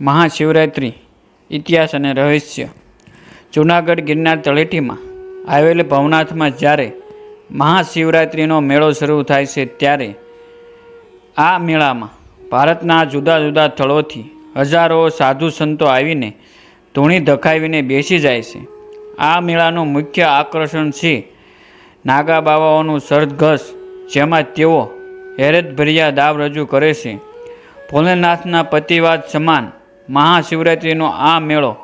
મહાશિવરાત્રિ, ઇતિહાસ અને રહસ્ય. જૂનાગઢ ગિરનાર તળેટીમાં આવેલ ભવનાથમાં જ્યારે મહાશિવરાત્રિનો મેળો શરૂ થાય છે ત્યારે આ મેળામાં ભારતના જુદા જુદા સ્થળોથી હજારો સાધુ સંતો આવીને ધૂણી ધખાવીને બેસી જાય છે. આ મેળાનું મુખ્ય આકર્ષણ છે નાગા બાવાઓનું સરઘસ, જેમાં તેઓ હેરતભર્યા દાવ રજૂ કરે છે. ભોલેનાથના પતિવાદ સમાન મહાશિવરાત્રિનો આ મેળો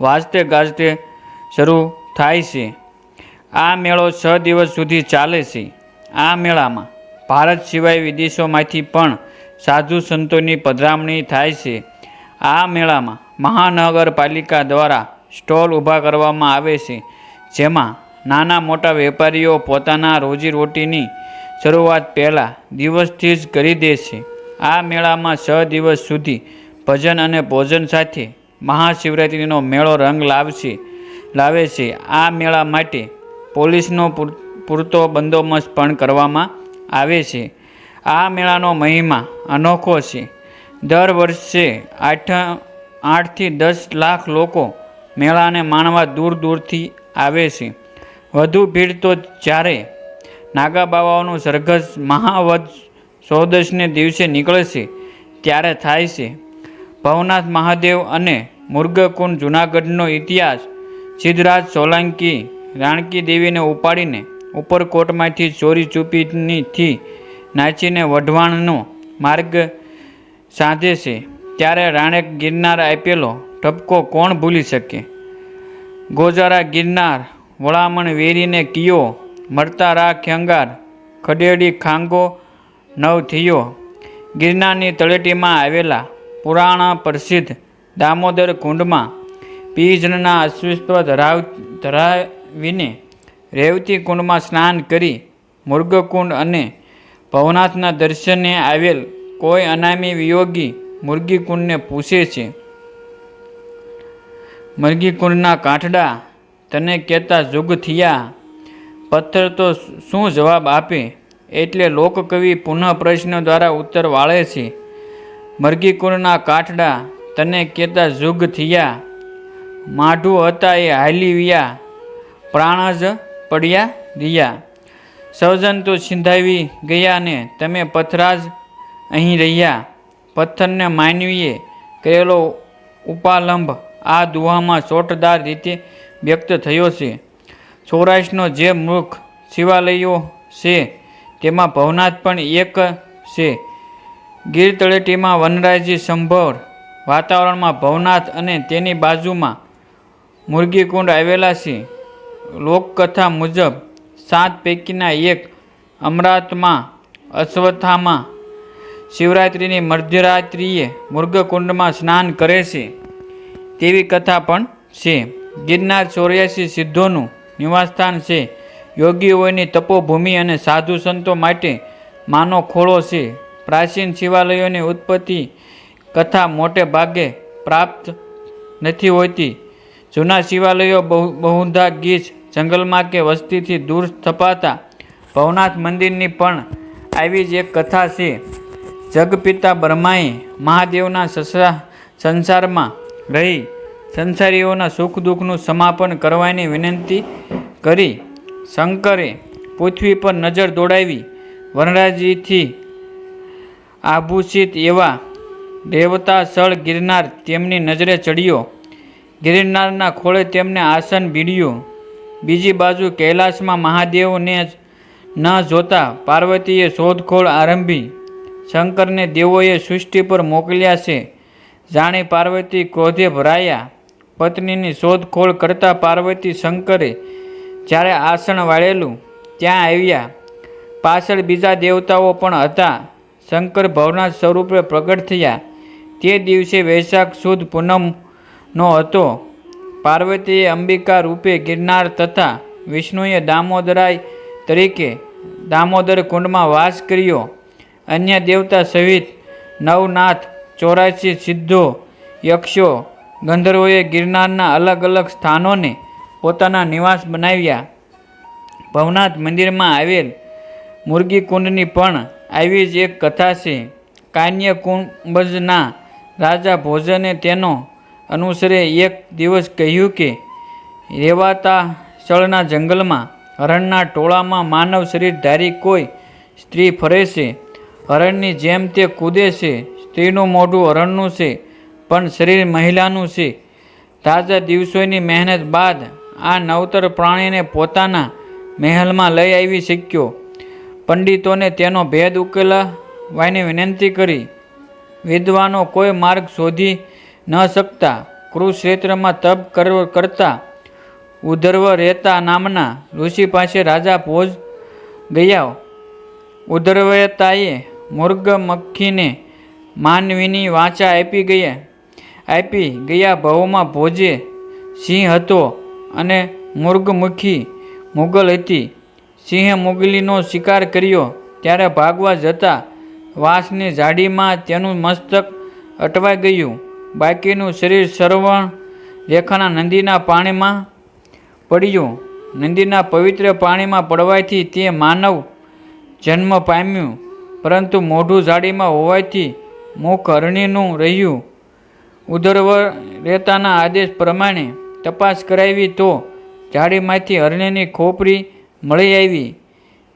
વાજતે ગાજતે શરૂ થાય છે. આ મેળો છ દિવસ સુધી ચાલે છે. આ મેળામાં ભારત સિવાય વિદેશોમાંથી પણ સાધુ સંતોની પધરામણી થાય છે. આ મેળામાં મહાનગરપાલિકા દ્વારા સ્ટોલ ઊભા કરવામાં આવે છે. જેમાં નાના મોટા વેપારીઓ પોતાના રોજીરોટીની શરૂઆત પહેલાં દિવસથી જ કરી દે છે. આ મેળામાં છ દિવસ સુધી ભજન અને ભોજન સાથે મહાશિવરાત્રિનો મેળો રંગ લાવશે, લાવે છે. આ મેળા માટે પોલીસનો પૂર- પૂરતો બંદોબસ્ત પણ કરવામાં આવે છે. આ મેળાનો મહિમા અનોખો છે. દર વર્ષે આઠ, આઠથી દસ લાખ લોકો મેળાને માણવા દૂર દૂરથી આવે છે. વધુ ભીડ તો જ્યારે નાગા બાવાઓનું સરઘસ મહાવધ ચૌદશને દિવસે નીકળે છે, ત્યારે થાય છે. ભવનાથ મહાદેવ અને મુર્ગકુંડ જૂનાગઢનો ઇતિહાસ સિદ્ધરાજ સોલંકી રાણકી દેવીને ઉપાડીને ઉપરકોટમાંથી ચોરી ચૂપીથી નાચીને વઢવાણનો માર્ગ સાધે છે. ત્યારે રાણે ગિરનાર આપેલો ટપકો કોણ ભૂલી શકે? ગોજારા ગિરનાર, વળામણ વેરીને કિયો મળતા રાખ અંગાર ખડેડી ખાંગો નવ થયો. ગિરનારની તળેટીમાં આવેલા પુરાણ પ્રસિદ્ધ દામોદર કુંડમાં પીજનના અસ્તિત્વ ધરાવ, ધરાવીને રેવતી કુંડમાં સ્નાન કરી મુર્ગકુંડ અને ભવનાથના દર્શને આવેલ કોઈ અનામી વિયોગી મુર્ગીકુંડને પૂછે છે. મરઘીકુંડના કાંઠડા તને કહેતા જુગ થયા. પથ્થર તો શું જવાબ આપે? એટલે લોકકવિ પુનઃ પ્રશ્ન દ્વારા ઉત્તર વાળે છે. મરઘીકુંડના કાંઠડા તને કહેતા જુગ થયા. માઢું હતા એ હાલી વિયા, પ્રાણ જ પડ્યા રહ્યા સર્જન તો સિંધાવી ગયા ને તમે પથરાજ અહીં રહ્યા. પથ્થરને માનવીએ કરેલો ઉપાલંબ આ દુહામાં ચોટદાર રીતે વ્યક્ત થયો છે. સૌરાષ્ટ્રનો જે મુખ શિવાલયો છે, તેમાં ભવનાથ પણ એક છે. ગીર તળેટીમાં વનરાજી સંભોર, વાતાવરણમાં ભવનાથ અને તેની બાજુમાં મુરગીકુંડ આવેલા છે. લોકકથા મુજબ, સાત પૈકીના એક અમરાતમાં અશ્વથામાં શિવરાત્રિની મધ્યરાત્રિએ મુર્ગકુંડમાં સ્નાન કરે છે. તેવી કથા પણ છે. ગિરનાર ચોર્યાસી સિદ્ધોનું નિવાસસ્થાન છે. યોગીઓની તપોભૂમિ અને સાધુ સંતો માટે માનો ખોળો છે. પ્રાચીન શિવાલયોની ઉત્પત્તિ કથા મોટે ભાગે પ્રાપ્ત નથી હોતી. જૂના શિવાલયો બહુ, બહુધા ગીચ, જંગલમાં કે વસ્તીથી દૂર સ્થપાતા ભવનાથ મંદિરની પણ આવી જ એક કથા છે. જગપિતા બ્રહ્માએ મહાદેવના સસરા સંસારમાં રહી સંસારીઓના સુખ દુઃખનું સમાપન કરવાની વિનંતી કરી. શંકરે પૃથ્વી પર નજર દોડાવી વનરાજીથી આભૂષિત એવા દેવતા સળ ગિરનાર તેમની નજરે ચડ્યો. ગિરનારના ખોળે તેમને આસન ભીડ્યું બીજી બાજુ કૈલાસમાં મહાદેવને જ ન જોતા પાર્વતીએ શોધખોળ આરંભી. શંકરને દેવોએ સૃષ્ટિ પર મોકલ્યા છે. જાણી પાર્વતી ક્રોધે ભરાયા. પત્નીની શોધખોળ કરતા પાર્વતી શંકરે જ્યારે આસન વાળેલું ત્યાં આવ્યા. પાછળ બીજા દેવતાઓ પણ હતા. શંકર ભવનાથ સ્વરૂપે પ્રગટ થયા. તે દિવસે વૈશાખ સુદ પૂનમનો હતો. પાર્વતીએ અંબિકા રૂપે ગિરનાર તથા વિષ્ણુએ દામોદરાય તરીકે દામોદર કુંડમાં વાસ કર્યો. અન્ય દેવતા સહિત નવનાથ, ચોરાસી સિદ્ધો, યક્ષો, ગંધર્વોએ ગિરનારના અલગ અલગ સ્થાનોને પોતાના નિવાસ બનાવ્યા. ભવનાથ મંદિરમાં આવેલ મુરગી કુંડની પણ આવી જ એક કથા છે. કાન્ય કુંભજના રાજા ભોજને તેનો અનુસરે એક દિવસ કહ્યું કે, રેવાતા સ્થળના જંગલમાં, હરણના ટોળામાં માનવ શરીર ધારી કોઈ સ્ત્રી ફરે છે. હરણની જેમ તે કૂદે છે. સ્ત્રીનું મોઢું હરણનું છે, પણ શરીર મહિલાનું છે. તાજા દિવસોની મહેનત બાદ આ નવતર પ્રાણીને પોતાના મહેલમાં લઈ આવી શક્યો. પંડિતોને તેનો ભેદ ઉકેલવાની વિનંતી કરી. વિદ્વાનો કોઈ માર્ગ શોધી ન શકતા. કુરુક્ષેત્રમાં તપ કર- કરતા ઉધર્વ રહેતા નામના ઋષિ પાસે રાજા ભોજ ગયા. ઉધર્વતાએ મુર્ગ મક્ખીને માનવીની વાચા આપી ગયા. આપી ગયા ભાવમાં ભોજે સિંહ હતો અને મુર્ગમુખી મુગલ હતી. સિંહે મુગલીનો શિકાર કર્યો. ત્યારે ભાગવા જતા વાંસની ઝાડીમાં તેનું મસ્તક અટવાઈ ગયું. બાકીનું શરીર સરવણ રેખાના નદીના પાણીમાં પડ્યું. નદીના પવિત્ર પાણીમાં પડવાથી તે માનવ જન્મ પામ્યું. પરંતુ મોઢું ઝાડીમાં હોવાથી મુખ હરણીનું રહ્યું. ઉધરવ રેતાના આદેશ પ્રમાણે તપાસ કરાવી તો ઝાડીમાંથી હરણીની ખોપરી મળી આવી.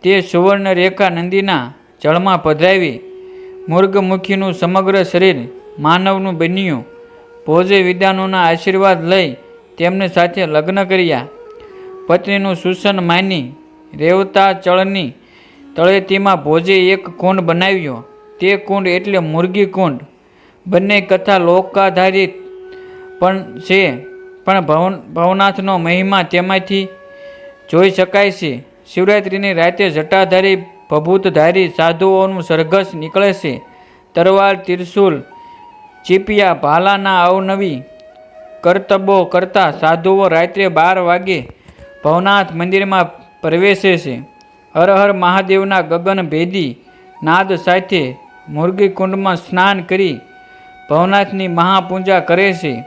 તે સુવર્ણ રેખા નદીના જળમાં પધરાવી. મુર્ગમુખીનું સમગ્ર શરીર માનવનું બન્યું. ભોજે વિદ્વાનોના આશીર્વાદ લઈ તેમને સાથે લગ્ન કર્યા. પત્નીનું સુસન માની રેવતા ચળની તળેટીમાં ભોજે એક કુંડ બનાવ્યો. તે કુંડ એટલે મુરગી કુંડ. બંને કથા લોકાધારિત પણ છે, પણ ભવ, ભવનાથનો મહિમા તેમાંથી જોઈ શકાય છે. શિવરાત્રિની રાતે જટાધારી ભભૂતધારી સાધુઓનું સરઘસ નીકળે છે. તરવાર, તિરશુલ, ચીપિયા, ભાલાના અવનવી કરતબો કરતા સાધુઓ રાત્રે બાર વાગે ભવનાથ મંદિરમાં પ્રવેશે છે. હર હર મહાદેવના ગગન ભેદી નાદ સાથે મુરગીકુંડમાં સ્નાન કરી ભવનાથની મહાપૂજા કરે છે.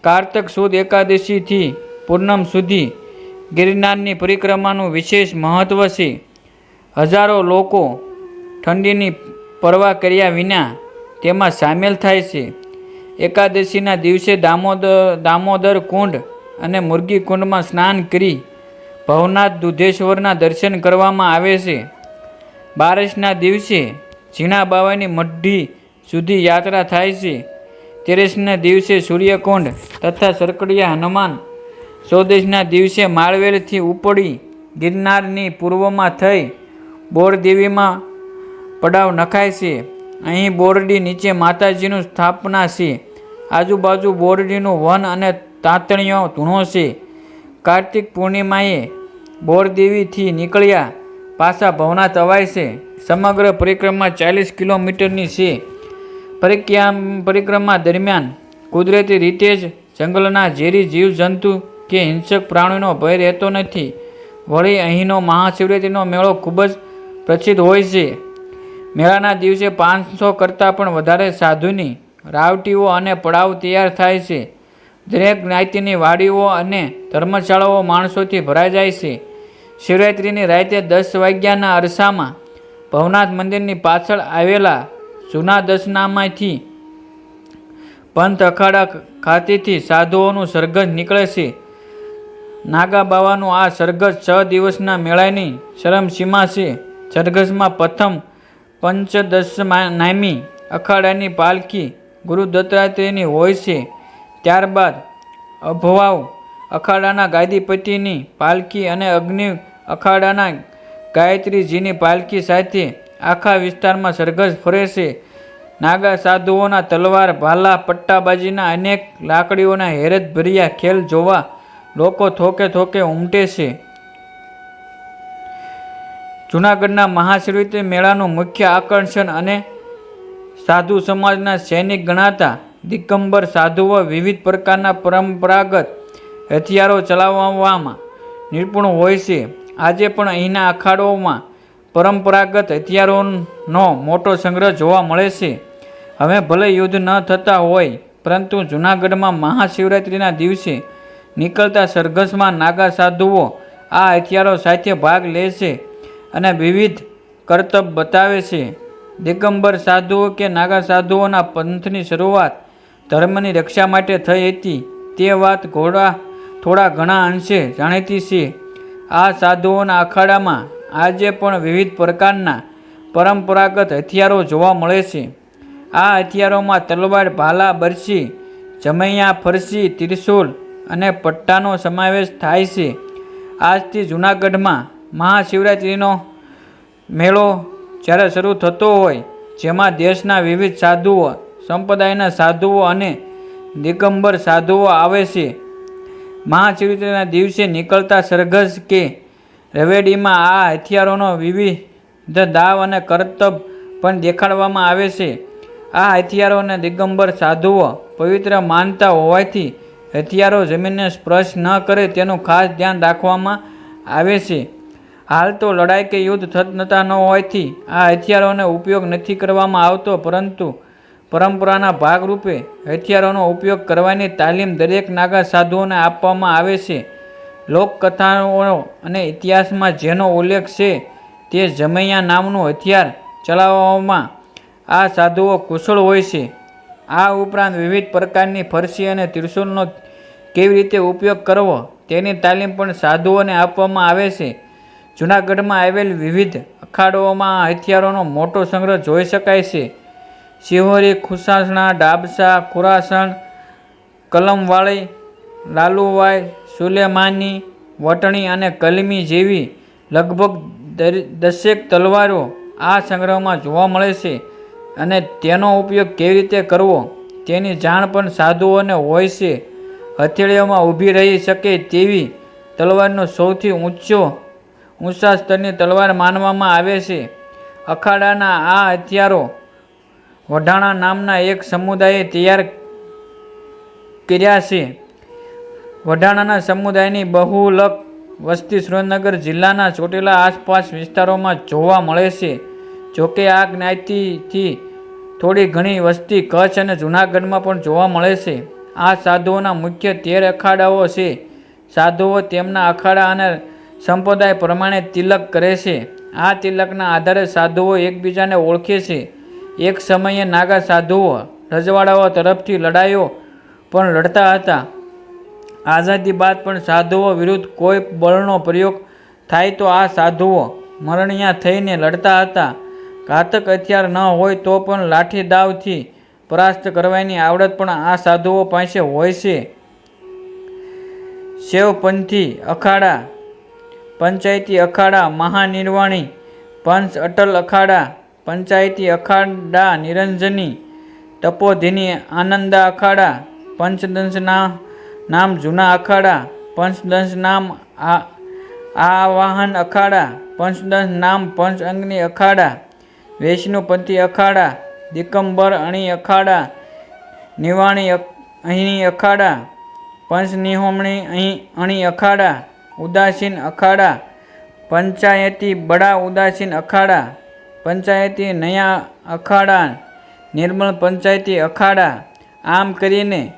કારતક સુદ એકાદશીથી પૂર્ણમ સુધી ગિરનારની પરિક્રમાનું વિશેષ મહત્ત્વ છે. હજારો લોકો ઠંડીની પરવા કર્યા વિના તેમાં સામેલ થાય છે. એકાદશીના દિવસે દામોદર દામોદર કુંડ અને મુરગી કુંડમાં સ્નાન કરી ભવનાથ દુધેશ્વરના દર્શન કરવામાં આવે છે. બારસના દિવસે ઝીણા બાવાની મઢી સુધી યાત્રા થાય છે. તેરસના દિવસે સૂર્યકુંડ તથા સરકડિયા હનુમાન ચૌદસના દિવસે માળવેલથી ઉપડી ગિરનારની પૂર્વમાં થઈ બોરદેવીમાં પડાવ નખાય છે. અહીં બોરડી નીચે માતાજીનું સ્થાપના છે. આજુબાજુ બોરડીનું વન અને તાંતણીઓ ધૂણો છે. કાર્તિક પૂર્ણિમાએ બોરદેવીથી નીકળ્યા પાછા ભવનાથ અવાય છે. સમગ્ર પરિક્રમા ચાલીસ કિલોમીટરની છે. પરિક્રમા દરમિયાન કુદરતી રીતે જ જંગલના ઝેરી જીવજંતુ કે હિંસક પ્રાણીનો ભય રહેતો નથી. વળી અહીંનો મહાશિવરાત્રિનો મેળો ખૂબ જ પ્રસિદ્ધ હોય છે. મેળાના દિવસે પાંચસો કરતાં પણ વધારે સાધુની રાવટીઓ અને પડાવ તૈયાર થાય છે. દરેક જ્ઞાતિની વાડીઓ અને ધર્મશાળાઓ માણસોથી ભરાઈ જાય છે. શિવરાત્રિની રાતે દસ વાગ્યાના અરસામાં ભવનાથ મંદિરની પાછળ આવેલા જૂના દસનામાંથી પંથ અખાડા ખાતેથી સાધુઓનું સરઘસ નીકળે છે. નાગા બાવાનું આ સરઘસ છ દિવસના મેળાની શરમસીમા છે. સરઘસમાં પ્રથમ પંચદશ નામી અખાડાની પાલખી ગુરુ દત્તાત્રેયની હોય છે. ત્યારબાદ અભવાવ અખાડાના ગાદીપતિની પાલખી અને અગ્નિ અખાડાના ગાયત્રીજીની પાલખી સાથે આખા વિસ્તારમાં સરઘસ ફરે છે. નાગા સાધુઓના તલવાર, ભાલા, પટ્ટાબાજીના અનેક લાકડીઓના હેરતભર્યા ખેલ જોવા લોકો થોકે થોકે ઉમટે છે. જૂનાગઢના મહાશિવરાત્રિ મેળાનું મુખ્ય આકર્ષણ અને સાધુ સમાજના સૈનિક ગણાતા દિગંબર સાધુઓ વિવિધ પ્રકારના પરંપરાગત હથિયારો ચલાવવામાં નિપુણ હોય છે. આજે પણ અહીંના અખાડોમાં પરંપરાગત હથિયારોનો મોટો સંગ્રહ જોવા મળે છે. હવે ભલે યુદ્ધ ન થતા હોય, પરંતુ જૂનાગઢમાં મહાશિવરાત્રિના દિવસે નીકળતા સરઘસમાં નાગા સાધુઓ આ હથિયારો સાથે ભાગ લે છે અને વિવિધ કરતબ બતાવે છે. દિગંબર સાધુઓ કે નાગા સાધુઓના પંથની શરૂઆત ધર્મની રક્ષા માટે થઈ હતી. તે વાત ઘોડા થોડા ઘણા અંશે જાણીતી છે. આ સાધુઓના અખાડામાં આજે પણ વિવિધ પ્રકારના પરંપરાગત હથિયારો જોવા મળે છે. આ હથિયારોમાં તલવાર, ભાલા બરસી જમૈયા, ફરસી ત્રિશૂલ અને પટ્ટાનો સમાવેશ થાય છે. આજથી જૂનાગઢમાં મહાશિવરાત્રિનો મેળો જ્યારે શરૂ થતો હોય, જેમાં દેશના વિવિધ સાધુઓ, સંપ્રદાયના સાધુઓ અને દિગંબર સાધુઓ આવે છે. મહાશિવરાત્રિના દિવસે નીકળતા સરઘસ કે રવેડીમાં આ હથિયારોનો વિવિધ દાવ અને કરતબ પણ દેખાડવામાં આવે છે. આ હથિયારોને દિગંબર સાધુઓ પવિત્ર માનતા હોવાથી હથિયારો જમીનને સ્પર્શ ન કરે તેનું ખાસ ધ્યાન રાખવામાં આવે છે. હાલ તો લડાઈ કે યુદ્ધ થતા ન હોવાથી આ હથિયારોનો ઉપયોગ નથી કરવામાં આવતો, પરંતુ પરંપરાના ભાગરૂપે હથિયારોનો ઉપયોગ કરવાની તાલીમ દરેક નાગા સાધુઓને આપવામાં આવે છે. લોકકથાઓ અને ઇતિહાસમાં જેનો ઉલ્લેખ છે તે જમૈયા નામનું હથિયાર ચલાવવામાં આ સાધુઓ કુશળ હોય છે. આ ઉપરાંત વિવિધ પ્રકારની ફરસી અને ત્રિશુલનો કેવી રીતે ઉપયોગ કરવો? તેની તાલીમ પણ સાધુઓને આપવામાં આવે છે. જૂનાગઢમાં આવેલ વિવિધ અખાડોમાં હથિયારોનો મોટો સંગ્રહ જોઈ શકાય છે. શિહોરી, ખુસાસણા, ડાબસા, ખુરાસણ, કલમવાળી લાલુવાઈ સુલેમાની, વટણી અને કલમી જેવી લગભગ દર- દસેક તલવારો આ સંગ્રહમાં જોવા મળે છે. અને તેનો ઉપયોગ કેવી રીતે કરવો, તેની જાણ પણ સાધુઓને હોય છે. હથેળીઓમાં ઊભી રહી શકે તેવી તલવારનો સૌથી ઊંચો, ઊંચા સ્તરની તલવાર માનવામાં આવે છે. અખાડાના આ હથિયારો વઢાણા નામના એક સમુદાયે તૈયાર કર્યા છે. વઢાણાના સમુદાયની બહુલક વસ્તી સુરેન્દ્રનગર જિલ્લાના ચોટીલા આસપાસ વિસ્તારોમાં જોવા મળે છે. જોકે આ જ્ઞાતિથી થોડી ઘણી વસ્તી કચ્છ અને જૂનાગઢમાં પણ જોવા મળે છે. આ સાધુઓના મુખ્ય તેર અખાડાઓ છે. સાધુઓ તેમના અખાડા અને સંપ્રદાય પ્રમાણે તિલક કરે છે. આ તિલકના આધારે સાધુઓ એકબીજાને ઓળખે છે. એક સમયે નાગા સાધુઓ રજવાડાઓ તરફથી લડાઈઓ પણ લડતા હતા. આઝાદી બાદ પણ સાધુઓ વિરુદ્ધ કોઈ બળનો પ્રયોગ થાય તો આ સાધુઓ મરણિયા થઈને લડતા હતા. ઘાતક હથિયાર ન હોય તો પણ લાઠી દાવથી પરાસ્ત કરવાની આવડત પણ આ સાધુઓ પાસે હોય છે. શેવપંથી અખાડા, પંચાયતી અખાડા, મહાનિર્વાણી, પંચ અટલ અખાડા, પંચાયતી અખાડા, નિરંજની તપોધીની આનંદા અખાડા, પંચદંશના નામ જૂના અખાડા, પંચદંશ નામ આ, આવાહન અખાડા, પંચદંશ નામ પંચ અંગની અખાડા વૈષ્ણુપંથી અખાડા, દિકંબર અણી અખાડા, નિવાણી અક- અખાડા, પંચનિહોમણી અહીં અણી અખાડા, ઉદાસીન અખાડા, પંચાયતી બડા ઉદાસીન અખાડા, પંચાયતી નયા અખાડા, નિર્મળ પંચાયતી અખાડા, આમ કરીને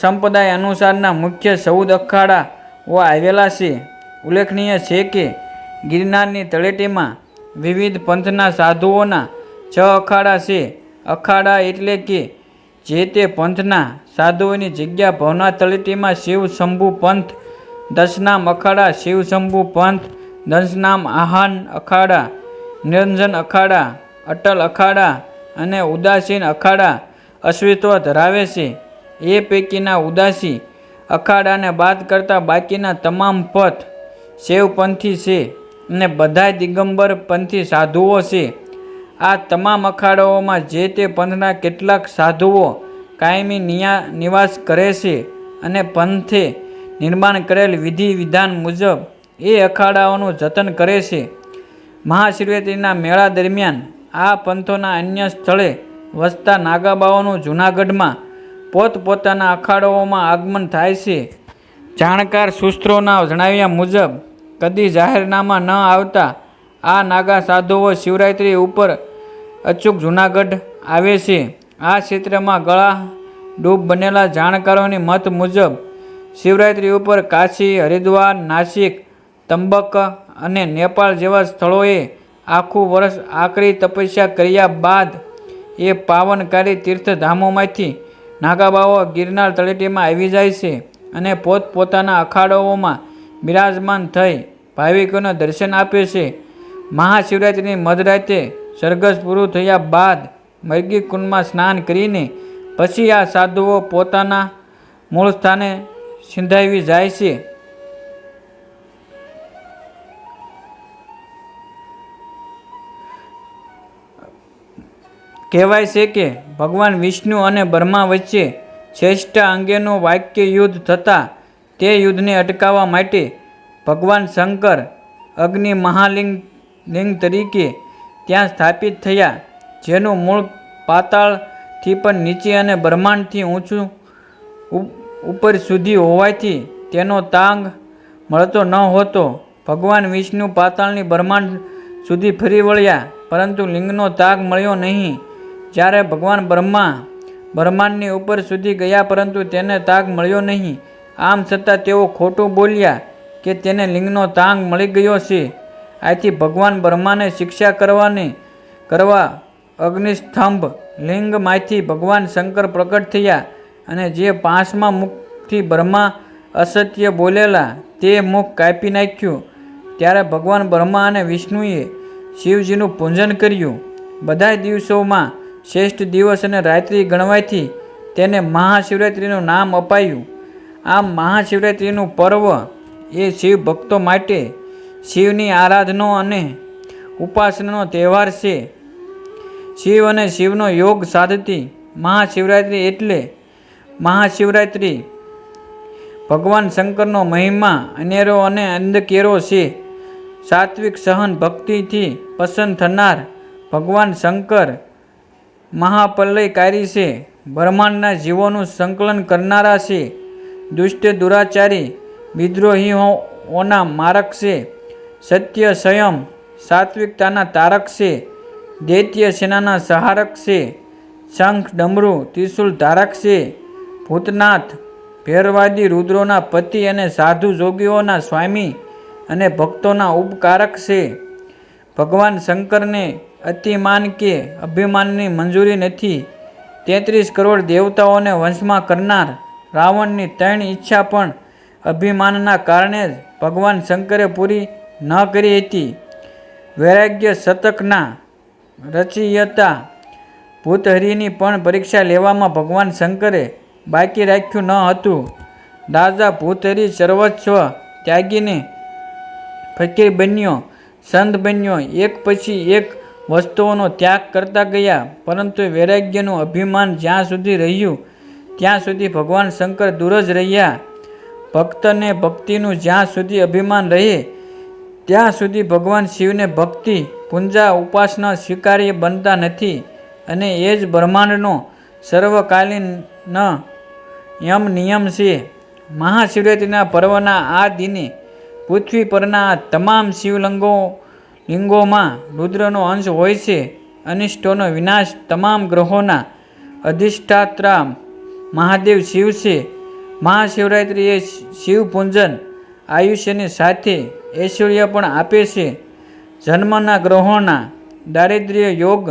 સંપ્રદાય અનુસારના મુખ્ય ચૌદ અખાડાઓ આવેલા છે. ઉલ્લેખનીય છે કે ગિરનારની તળેટીમાં વિવિધ પંથના સાધુઓના છ અખાડા છે. અખાડા એટલે કે જે તે પંથના સાધુઓની જગ્યા ભવના તળેટીમાં શિવ શંભુ પંથ, દશનામ અખાડા, શિવ શંભુ પંથ, દશનામ આહાન અખાડા, નિરંજન અખાડા, અટલ અખાડા અને ઉદાસીન અખાડા અસ્તિત્વ ધરાવે છે. એ પૈકીના ઉદાસી અખાડાને બાદ કરતાં બાકીના તમામ પથ શિવપંથી છે. અને બધાય દિગંબર પંથી સાધુઓ છે. આ તમામ અખાડાઓમાં જે તે પંથના કેટલાક સાધુઓ કાયમી નિયા નિવાસ કરે છે અને પંથે નિર્માણ કરેલ વિધિ વિધાન મુજબ એ અખાડાઓનું જતન કરે છે. મહાશિવરાત્રિના મેળા દરમિયાન આ પંથોના અન્ય સ્થળે વસતા નાગાબાઓનું જૂનાગઢમાં પોતપોતાના અખાડાઓમાં આગમન થાય છે. જાણકાર સૂત્રોના જણાવ્યા મુજબ કદી જાહેરનામા ન આવતા આ નાગા સાધુઓ શિવરાત્રિ ઉપર અચૂક જૂનાગઢ આવે છે. આ ક્ષેત્રમાં ગળા ડૂબ બનેલા જાણકારોની મત મુજબ શિવરાત્રિ ઉપર કાશી, હરિદ્વાર, નાસિક, તંબક અને નેપાળ જેવા સ્થળોએ આખું વર્ષ આકરી તપસ્યા કર્યા બાદ એ પાવનકારી તીર્થધામોમાંથી નાગાબાઓ ગિરનાર તળેટીમાં આવી જાય છે અને પોતપોતાના અખાડાઓમાં બિરાજમાન થઈ ભાવિકોને દર્શન આપે છે. મહાશિવરાત્રિની મધરાતે સરઘસ પૂરું થયા બાદ મરગી કુંડમાં સ્નાન કરીને પછી આ સાધુઓ પોતાના મૂળ સ્થાને સિંધાવી જાય છે. કહેવાય છે કે ભગવાન વિષ્ણુ અને બ્રહ્મા વચ્ચે શ્રેષ્ઠ અંગેનું વાક્ય યુદ્ધ થતાં તે યુદ્ધને અટકાવવા માટે ભગવાન શંકર અગ્નિ મહાલિંગ લિંગ તરીકે ત્યાં સ્થાપિત થયા, જેનું મૂળ પાતાળથી પણ નીચે અને બ્રહ્માંડથી ઊંચું ઉપ- ઉપર સુધી હોવાથી તેનો તાંગ મળતો ન હોતો. ભગવાન વિષ્ણુ પાતાળની બ્રહ્માંડ સુધી ફરી વળ્યા, પરંતુ લિંગનો તાગ મળ્યો નહીં. જ્યારે ભગવાન બ્રહ્મા બ્રહ્માંડની ઉપર સુધી ગયા, પરંતુ તેને તાગ મળ્યો નહીં. આમ છતાં તેઓ ખોટું બોલ્યા કે તેને લિંગનો તાંગ મળી ગયો છે. આથી ભગવાન બ્રહ્માને શિક્ષા કરવાની, કરવા અગ્નિસ્તંભ લિંગમાંથી ભગવાન શંકર પ્રગટ થયા અને જે પાંચમા મુખથી બ્રહ્મા અસત્ય બોલેલા તે મુખ કાપી નાખ્યું. ત્યારે ભગવાન બ્રહ્મા અને વિષ્ણુએ શિવજીનું પૂજન કર્યું. બધા દિવસોમાં શ્રેષ્ઠ દિવસ અને રાત્રિ ગણવાથી તેને મહાશિવરાત્રિનું નામ અપાયું. આમ મહાશિવરાત્રિનું પર્વ એ શિવ ભક્તો માટે શિવની આરાધનો અને ઉપાસનાનો તહેવાર છે. શિવ અને શિવનો યોગ સાધતી મહાશિવરાત્રિ એટલે મહાશિવરાત્રિ ભગવાન શંકરનો મહિમા અનેરો અને અંધકેરો છે. સાત્વિક સહન ભક્તિથી પસંદ થનાર ભગવાન શંકર મહાપલયકારી છે. બ્રહ્માંડના જીવોનું સંકલન કરનારા છે. દુષ્ટ દુરાચારી વિદ્રોહીઓના મારક છે. સત્ય સંયમ સાત્વિકતાના તારક છે. દૈત્ય સેનાના સહારક છે. શંખ, ડમરૂ ત્રિશુલ ધારક છે. ભૂતનાથ, ભેરવાદી રુદ્રોના પતિ અને સાધુ જોગીઓના સ્વામી અને ભક્તોના ઉપકારક છે. ભગવાન શંકરને અતિમાન કે અભિમાનની મંજૂરી નથી. તેત્રીસ કરોડ દેવતાઓને વંશમાં કરનાર રાવણની ત્રણ ઈચ્છા પણ અભિમાનના કારણે જ ભગવાન શંકરે પૂરી ન કરી હતી. વૈરાગ્ય શતકના રચિયતા ભૂતહરિની પણ પરીક્ષા લેવામાં ભગવાન શંકરે બાકી રાખ્યું ન હતું. રાજા ભૂતહરી સર્વસ્વ ત્યાગીને ફકીર બન્યો, સંત બન્યો, એક પછી એક વસ્તુઓનો ત્યાગ કરતા ગયા, પરંતુ વૈરાગ્યનું અભિમાન જ્યાં સુધી રહ્યું ત્યાં સુધી ભગવાન શંકર દૂર જ રહ્યા. ભક્તને ભક્તિનું જ્યાં સુધી અભિમાન રહે, ત્યાં સુધી ભગવાન શિવને ભક્તિ, પૂંજા, ઉપાસના સ્વીકાર્ય બનતા નથી અને એ જ બ્રહ્માંડનો સર્વકાલીન યમ નિયમ છે. મહાશિવરાત્રિના પર્વના આ દિને પૃથ્વી પરના તમામ શિવલિંગો, લિંગોમાં રુદ્રનો અંશ હોય છે. અનિષ્ટોનો વિનાશ તમામ ગ્રહોના અધિષ્ઠાત્રા મહાદેવ શિવ છે. મહાશિવરાત્રિ એ શિવ પૂજન આયુષ્યની સાથે ઐશ્વર્ય પણ આપે છે. જન્મના ગ્રહોના દારિદ્ર્ય યોગ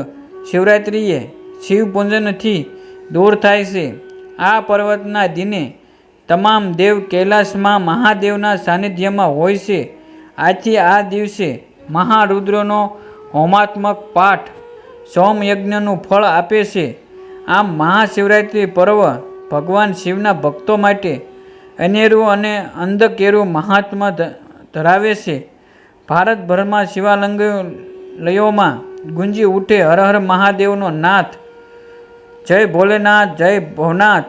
શિવરાત્રિએ શિવ પૂજનથી દૂર થાય છે. આ પર્વતના દિને તમામ દેવ કૈલાસમાં મહાદેવના સાનિધ્યમાં હોય છે. આથી આ દિવસે મહારુદ્રનો હોમાત્મક પાઠ સોમયજ્ઞનું ફળ આપે છે. આમ મહાશિવરાત્રિ પર્વ ભગવાન શિવના ભક્તો માટે અનેરું અને અંધકેરું મહાત્મા ધરાવે છે. ભારતભરમાં શિવાલંગલયોમાં ગુંજી ઉઠે હર હર મહાદેવનો નાથ. જય ભોલેનાથ, જય ભવનાથ.